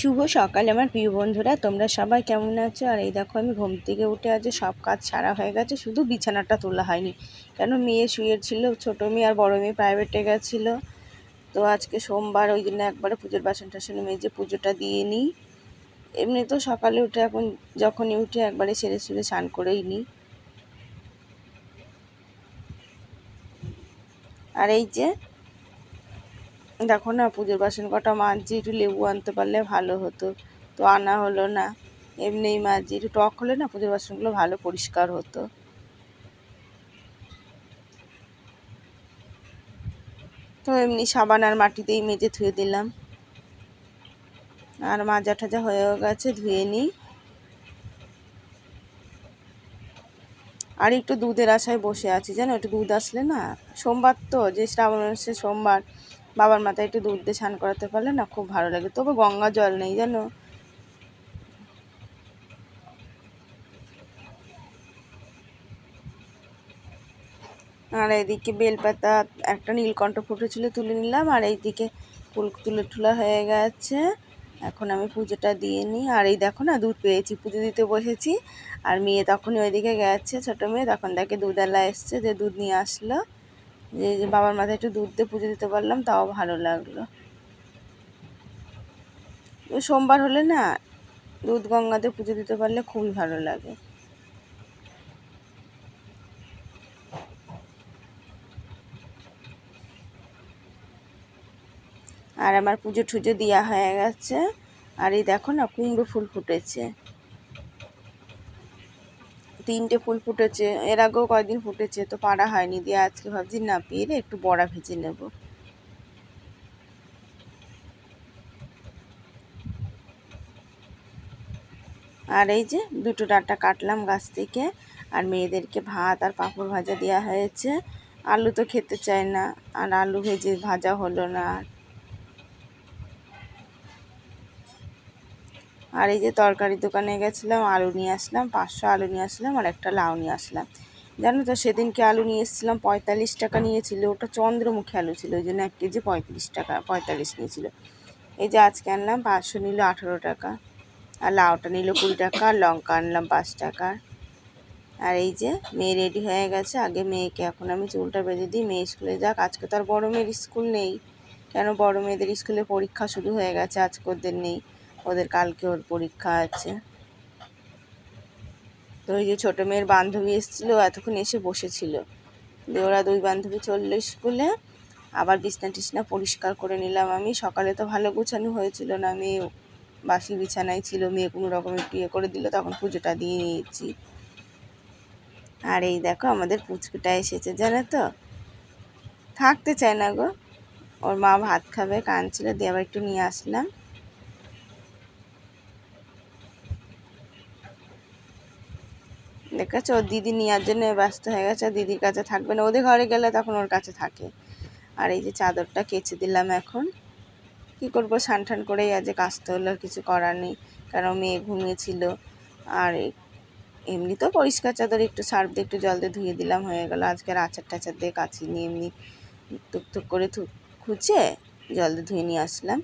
শুভ সকাল আমার প্রিয় বন্ধুরা, তোমরা সবাই কেমন আছো? আর এই দেখো আমি ঘুম থেকে উঠে আজ সব কাজ ছাড়া হয়ে গেছে, শুধু বিছানাটা তোলা হয়নি। কেন মেয়ে শুয়ে ছিল, ছোটো মেয়ে আর বড়ো মেয়ে প্রাইভেটে গেছিল। তো আজকে সোমবার, ওই জন্য একবারে পুজোর বাসন টাসন মেজে পুজোটা দিয়ে নিই। এমনি তো সকালে উঠে এখন যখনই উঠে একবারে সেরে সুরে স্নান করেই নিই। আর এই যে দেখো না, পুজোর বাসন কটা মাঝি একটু লেবু আনতে পারলে ভালো হতো। তো আনা হলো না, এমনিই মাঝি একটু টক হলে না পুজোর বাসনগুলো ভালো পরিষ্কার হতো। তো এমনি সাবান আর মাটিতেই মেজে ধুয়ে দিলাম। আর মাজা ঠাজা হয়েও গেছে, ধুয়ে নিই। আর একটু দুধের আশায় বসে আছি, জানো? একটু দুধ আসলে না, সোমবার তো, যে শ্রাবণ মাসে সোমবার বাবার মাথায় একটু দুধ দিয়ে স্নান করাতে পারলে না খুব ভালো লাগে। তবে গঙ্গা জল নেই, জানো? আর এইদিকে বেলপাতা, একটা নীলকণ্ঠ ফুটেছিল তুলে নিলাম, আর এইদিকে ফুল তুলে ঠুলা হয়ে গেছে। এখন আমি পুজোটা দিয়ে নিই। আর এই দেখো না, দুধ পেয়েছি, পুজো দিতে বসেছি। আর মেয়ে তখনই ওইদিকে গেছে, ছোটো মেয়ে। তখন দেখে দুধ দুধওয়ালা এসছে যে দুধ নিয়ে আসলো। যে বাবার মাথায় একটু দুধ দিয়ে পুজো দিতে পারলাম, তাও ভালো লাগল। সোমবার হলে না, দুধ গঙ্গাতে পুজো দিতে পারলে খুবই ভালো লাগে। আর আমার পুজো টুজো দেওয়া হয়ে গেছে। আর এই দেখো না, কুমড়ো ফুল ফুটেছে। তিনটে ফুল ফুটেছে, এর আগেও কয়েকদিন ফুটেছে, তো পাড়া হয়নি, দিয়ে আজকে ভাবছি, না, পেরে একটু বড়া ভেজে নেব। আর এই যে দুটো ডাটা কাটলাম গাছ থেকে, আর মেয়েদেরকে ভাত আর পাঁপড় ভাজা দেওয়া হয়েছে। আলু তো খেতে চায় না, আর আলু ভেজে ভাজা হলো না, আর আর এই যে তরকারি দোকানে গেছিলাম, আলু নিয়ে আসলাম, পাঁচশো আলু নিয়ে আসলাম আর একটা লাউ নিয়ে আসলাম। জানো তো, সেদিনকে আলু নিয়ে এসেছিলাম, পঁয়তাল্লিশ টাকা নিয়েছিল, ওটা চন্দ্রমুখী আলু ছিল, ওই জন্য এক কেজি পঁয়ত্রিশ টাকা, পঁয়তাল্লিশ নিয়েছিল। এই যে আজকে আনলাম, পাঁচশো নিল আঠেরো টাকা, আর লাউটা নিল কুড়ি টাকা, আর লঙ্কা আনলাম পাঁচ টাকা। আর এই যে মেয়ে রেডি হয়ে গেছে, আগে মেয়েকে, এখন আমি চুলটা বেঁধে দিই, মেয়ে স্কুলে যাক, আজকে তো আর বড়ো মেয়ের স্কুল নেই। কেন বড়ো মেয়েদের স্কুলে পরীক্ষা শুরু হয়ে গেছে, আজকে ওদের নেই। ওদের কালকে ওর পরীক্ষা আছে। তো ওই যে ছোটো মেয়ের বান্ধবী এসেছিল, এতক্ষণ এসে বসেছিল। দিয়ে ওরা দুই বান্ধবী চলল স্কুলে। আবার বিছনা টিছনা পরিষ্কার করে নিলাম আমি। সকালে তো ভালো গুছানো হয়েছিল না, মেয়ে বাসি বিছানায় ছিল, মেয়ে কোনো রকম একটু ইয়ে করে দিল, তখন পুজোটা দিয়ে নিয়েছি। আর এই দেখো আমাদের পুচকুটা এসেছে, জানো তো? থাকতে চায় না গো। ওর মা ভাত খাবে, কাঁদছিল, দিয়ে আবার একটু নিয়ে আসলাম। দেখেছ? ওর দিদি নেওয়ার জন্য ব্যস্ত হয়ে গেছে, দিদির কাছে থাকবে না। ওদের ঘরে গেলে তখন ওর কাছে থাকে। আর এই যে চাদরটা কেচে দিলাম এখন। কি করব? সান ঠান করেই আজ কাচতে হলো কিছু করার নেই। কারণ মেয়ে ঘুমিয়েছিল। আর এমনিতেও পরিষ্কার চাদর, একটু সার্ফ দিয়ে একটু জল দিয়ে ধুয়ে দিলাম, হয়ে গেল। আজকের আচার টাচার দিয়ে কাছি নিয়ে এমনি টুকটুক করে খুঁচে জল দিয়ে ধুয়ে নিয়ে আসলাম।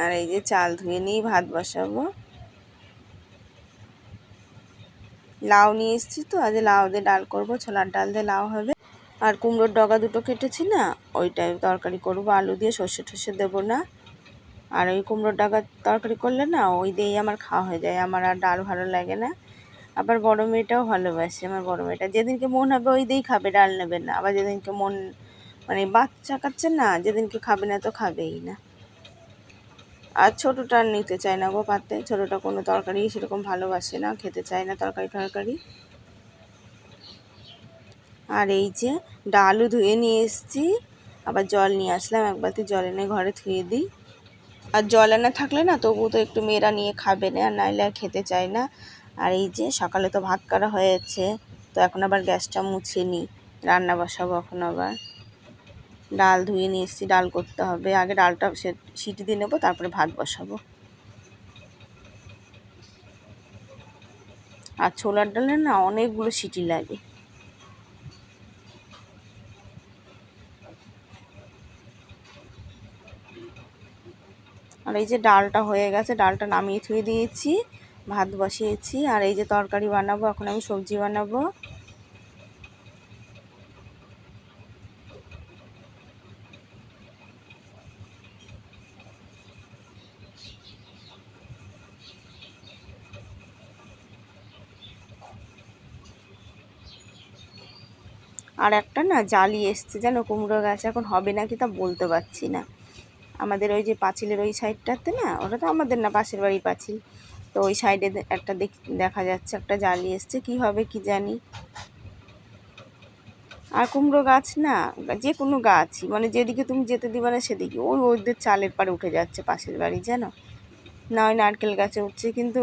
আর এই যে চাল ধুয়ে নিয়ে ভাত বসাবো। লাউ নিয়ে এসেছি তো, আজ লাউ দিয়ে ডাল করব, ছোলার ডাল দিয়ে লাউ হবে। আর কুমড়োর ডগা দুটো কেটেছি না, ওইটাই তরকারি করব, আলু দিয়ে সর্ষে টর্ষে দেবো না। আর ওই কুমড়োর ডাগা তরকারি করলে না, ওই দিয়েই আমার খাওয়া হয়ে যায়, আমার আর ডাল ভালো লাগে না। আবার বড় মেয়েটাও ভালোবাসে, আমার বড় মেয়েটা। যেদিনকে মন হবে ওই দিয়েই খাবে, ডাল নেবে না। আবার যেদিনকে মন মানে বাচ্চা কাচ্ছে না, যেদিনকে খাবে না তো খাবেই না। আর ছোটোটা নিতে চায় না গো পাতে ছোটোটা কোনো তরকারি সেরকম ভালোবাসে না, খেতে চায় না তরকারি টরকারি। আর এই যে ডালও ধুয়ে নিয়ে এসেছি, আবার জল নিয়ে আসলাম, এক বালতি জল এনে ঘরে ধুয়ে দিই। আর জল এনে থাকলে না তবু তো একটু মেয়েরা নিয়ে খাবে না, আর নাইলে আর খেতে চায় না। আর এই যে সকালে তো ভাত করা হয়েছে, তো এখন আবার গ্যাসটা মুছে নিই, রান্না বসাবো এখন আবার। ডাল ধুয়ে নিয়ে এসেছি, ডাল করতে হবে। আগে ডালটা সিটি দিয়ে নেব, তারপরে ভাত বসাবো। আর ছোলার ডালে না অনেকগুলো সিটি লাগে। আর এই যে ডালটা হয়ে গেছে, ডালটা নামিয়ে থুয়ে দিয়েছি, ভাত বসিয়েছি। আর এই যে তরকারি বানাবো, এখন আমি সবজি বানাবো। আর একটা না জালি এসছে, জানো কুমড়ো গাছ এখন হবে নাকি তা বলতে পারছি না। আমাদের ওই যে পাঁচিলের ওই সাইডটাতে না, ওটা তো আমাদের না, পাশের বাড়ি পাঁচিল। তো ওই সাইডে একটা দেখ দেখা যাচ্ছে একটা জালি এসছে, কি হবে কি জানি। আর কুমড়ো গাছ না, যে কোনো গাছই মানে যেদিকে তুমি যেতে দিবে না সেদিকে, ওই ওদের চালের পাড়ে উঠে যাচ্ছে পাশের বাড়ি, জানো। না ওই নারকেল গাছে উঠছে, কিন্তু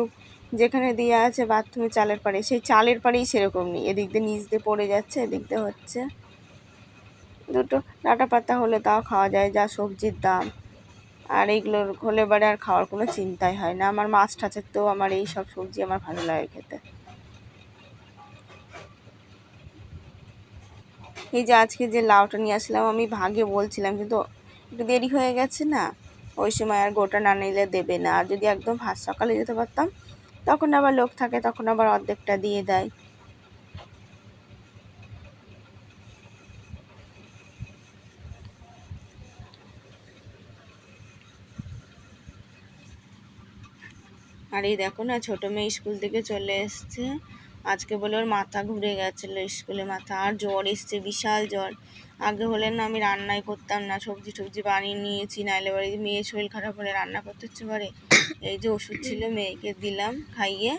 যেখানে দেওয়া আছে বাথরুমে চালের পাড়ে, সেই চালের পাড়েই সেরকম নেই। এদিক দিয়ে নিচ দিয়ে পড়ে যাচ্ছে, এদিক দিয়ে হচ্ছে। দুটো ডাটা পাতা হলে তাও খাওয়া যায়, যা সবজির দাম। আর এইগুলোর হলে বারে আর খাওয়ার কোনো চিন্তাই হয় না। আমার মাছ টাছের তো আমার এই সব সবজি আমার ভালো লাগে খেতে। এই যে আজকে যে লাউটা নিয়ে আসলাম, আমি ভাগে বলছিলাম, কিন্তু একটু দেরি হয়ে গেছে না? ওই সময় আর গোটা না নিলে দেবে না। আর যদি একদম ভাত সকালে যেতে পারতাম তখন আবার লোক থাকে, তখন আবার অর্ধেকটা দিয়ে দেয়। আর এই দেখো না, ছোটো মেয়ে স্কুল থেকে চলে এসছে। আজকে বলে ওর মাথা ঘুরে গেছিল স্কুলে, মাথা আর জ্বর এসছে, বিশাল জ্বর। আগে হলে না আমি রান্নাই করতাম না সবজি টবজি বানিয়ে নিয়েছি, নাইলে বাড়ি মেয়ে শরীর খারাপ হলে রান্না করতে হচ্ছে পারে এই যে ওষুধ ছিল, মেয়েকে দিলাম খাইয়ে।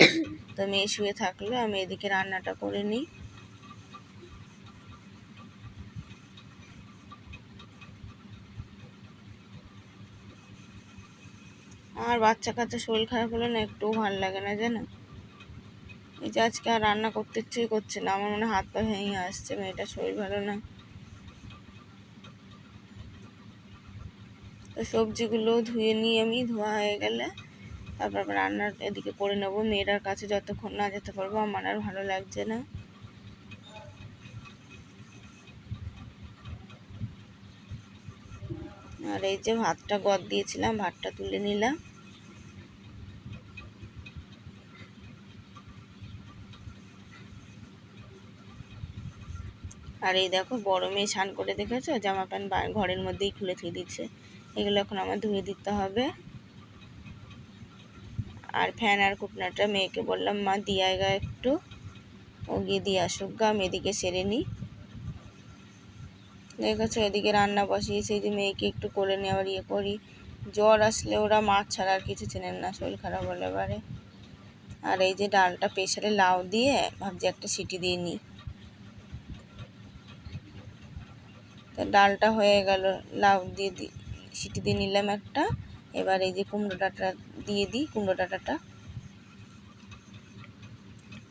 তো মেয়ে শুয়ে থাকল, আমি এদিকে রান্নাটা করে নিই। আর বাচ্চা কাচ্চা শরীর খারাপ হলে না একটুও ভালো লাগে না, জানো? এই যে আজকে আর রান্না করতে ইচ্ছেই করছে না, আমার মনে হাত পা ভেঙে আসছে, মেয়েটার শরীর ভালো না। তো সবজিগুলো ধুয়ে নিয়ে আমি ধোয়া হয়ে গেলে তারপর রান্নার এদিকে করে নেব। মেয়েটার কাছে যতক্ষণ না যেতে পারব, আমার আর ভালো লাগছে না। আর এই যে ভাতটা গদ দিয়েছিলাম, ভাতটা তুলে নিলাম। আর এই দেখো মেয়ে স্নান করে দেখেছ? জামা প্যান্ট ঘরের মধ্যেই খুলে থুয়ে দিচ্ছে। এগুলো এখন আমার ধুয়ে দিতে হবে। আর ফ্যান আর কুপনাটা মেয়েকে বললাম, মা, দিয়ে গা একটু। ও গিয়ে দিয়ে আসুক গা, আমি এদিকে সেরে নিই। দেখেছ এদিকে রান্না বসিয়েছি যে মেয়েকে একটু করে নেওয়ার ইয়ে করি। জ্বর আসলে ওরা মাছ ছাড়া আর কিছু চেনেন না, শরীর খারাপ হলে এবারে আর এই যে ডালটা প্রেশারে লাউ দিয়ে ভাবছি একটা সিটি দিয়ে নিই। ডালটা হয়ে গেল, লাউ দিয়ে দিই সিটি দিয়ে নিলাম একটা। এবার এই যে কুমড়ো ডাটা দিয়ে দিই, কুমড়ো ডাটাটা।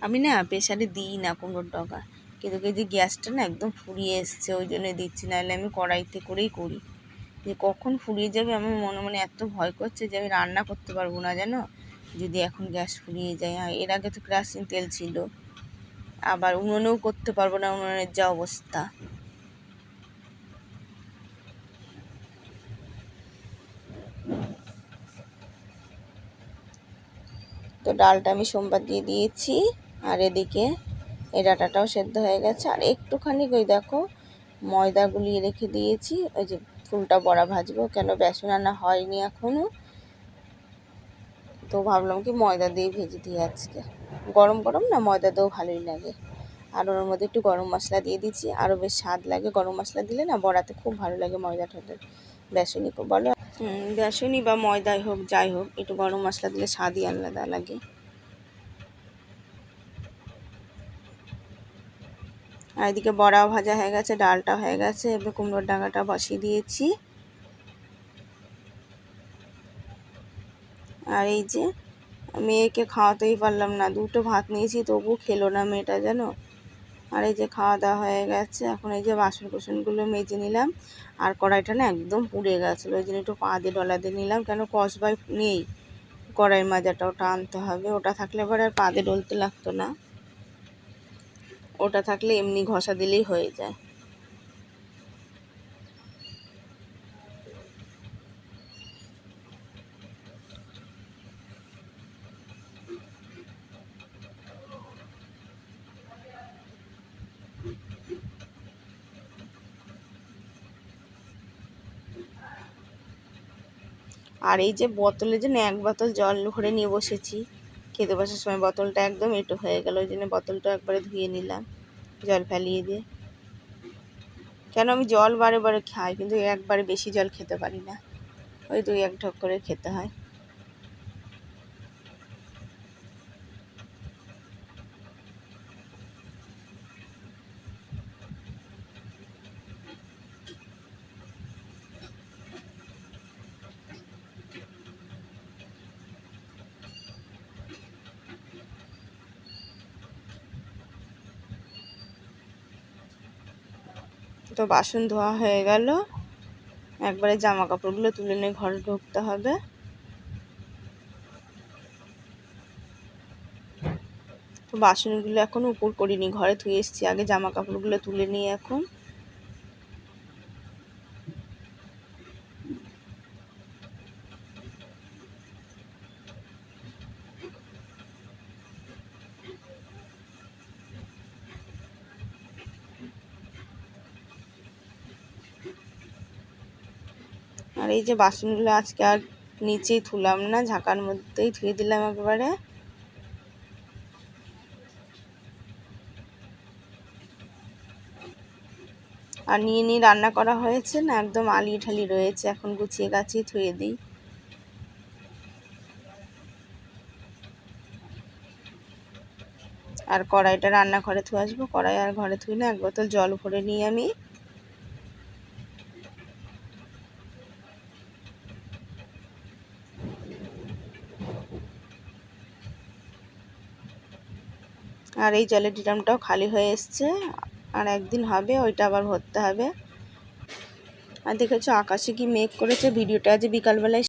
আমি না প্রেশারে দিই না কুমড়োর ডগা। কিন্তু এই যে গ্যাসটা না একদম ফুরিয়ে এসছে, ওই জন্য দিচ্ছি। নাহলে আমি কড়াইতে করেই করি। যে কখন ফুরিয়ে যাবে আমার মনে মনে এত ভয় করছে যে আমি রান্না করতে পারব না, জানো? যদি এখন গ্যাস ফুরিয়ে যায়। এর আগে তো কেরাসিন তেল ছিল। আবার উনুনেও করতে পারব না, উনুনের যা অবস্থা। তো ডালটা আমি সোমবার দিয়ে দিয়েছি। আর এদিকে এই ডাটাটাও সেদ্ধ হয়ে গেছে। আর একটুখানি ওই দেখো ময়দা গুলিয়ে রেখে দিয়েছি। ওই যে ফুলটা বড়া ভাজবো। কেন বেসন আনা হয়নি এখনও তো ভাবলাম কি ময়দা দিয়ে ভেজে দিই আজকে। গরম গরম না ময়দা দিয়েও ভালোই লাগে। আর ওর মধ্যে একটু গরম মশলা দিয়ে দিচ্ছি। আরও বেশ স্বাদ লাগে। গরম মশলা দিলে না বড়াতে খুব ভালো লাগে ময়দা ঠোঁটে বেসনই বলো বেসনই বা ময়দাই হোক, যাই হোক, একটু গরম মশলা দিলে স্বাদই আলাদা লাগে। আর এদিকে বড়াও ভাজা হয়ে গেছে ডালটা হয়ে গেছে, এবার কুমড়োর ডাঙাটা বসিয়ে দিয়েছি। আর এই যে, মেয়েকে খাওয়াতেই পারলাম না, দুটো ভাত নিয়েছি তবু খেলো না মেয়েটা, জানো? আর এই যে খাওয়া দাওয়া হয়ে গেছে, এখন এই যে বাসন কোসনগুলো মেজে নিলাম, আর কড়াইটা না একদম পুড়ে গেছিল, ওই জন্য একটু পা দিয়ে ডলা দিয়ে নিলাম, কেন কসবাই নেই কড়াই মাজাটা ওটা আনতে হবে, ওটা থাকলে এবার আর পা দিয়ে ডলতে লাগতো না, ওটা থাকলে এমনি ঘষা দিলেই হয়ে যায়। আর এই যে বোতলের জন্য এক বোতল জল ভরে নিয়ে বসেছি, খেতে বসার সময় বোতলটা একদম এঁটো হয়ে গেল, ওই জন্য বোতলটা একবারে ধুয়ে নিলাম, জল ফেলিয়ে দিয়ে। কেন আমি জল বারে বারে খাই, কিন্তু একবারে বেশি জল খেতে পারি না, ওই দুই এক ঢক করে খেতে হয়। তো বাসন ধোয়া হয়ে গেল। একবারে জামা কাপড়গুলো তুলে নিয়ে ঘরে ঢুকতে হবে। তো বাসনগুলো এখন উপর করিনি, ঘরে ধুয়ে এসেছি। আগে জামা কাপড়গুলো তুলে নিয়ে এখন। এই যে বাসনগুলো আজকে আর নিচেই থুলাম না, ঝাঁকার মধ্যেই ধুয়ে দিলাম একবারে। আর নিয়ে নিয়ে রান্না করা হয়েছে না, একদম আলি ঠালি রয়েছে, এখন গুছিয়ে গাছিয়ে ধুয়ে দিই। আর কড়াইটা রান্নাঘরে ধুয়ে আসব, কড়াই আর ঘরে ধুই না, এক বোতল জল ভরে নিই আমি। আর এই জলের ড্রামটাও খালি হয়ে এসছে। আর একদিন হবে, ওইটা আবার ভরতে হবে। আর দেখেছ, আকাশে কি মেঘ করেছে, ভিডিওটা আজ বিকালবেলায়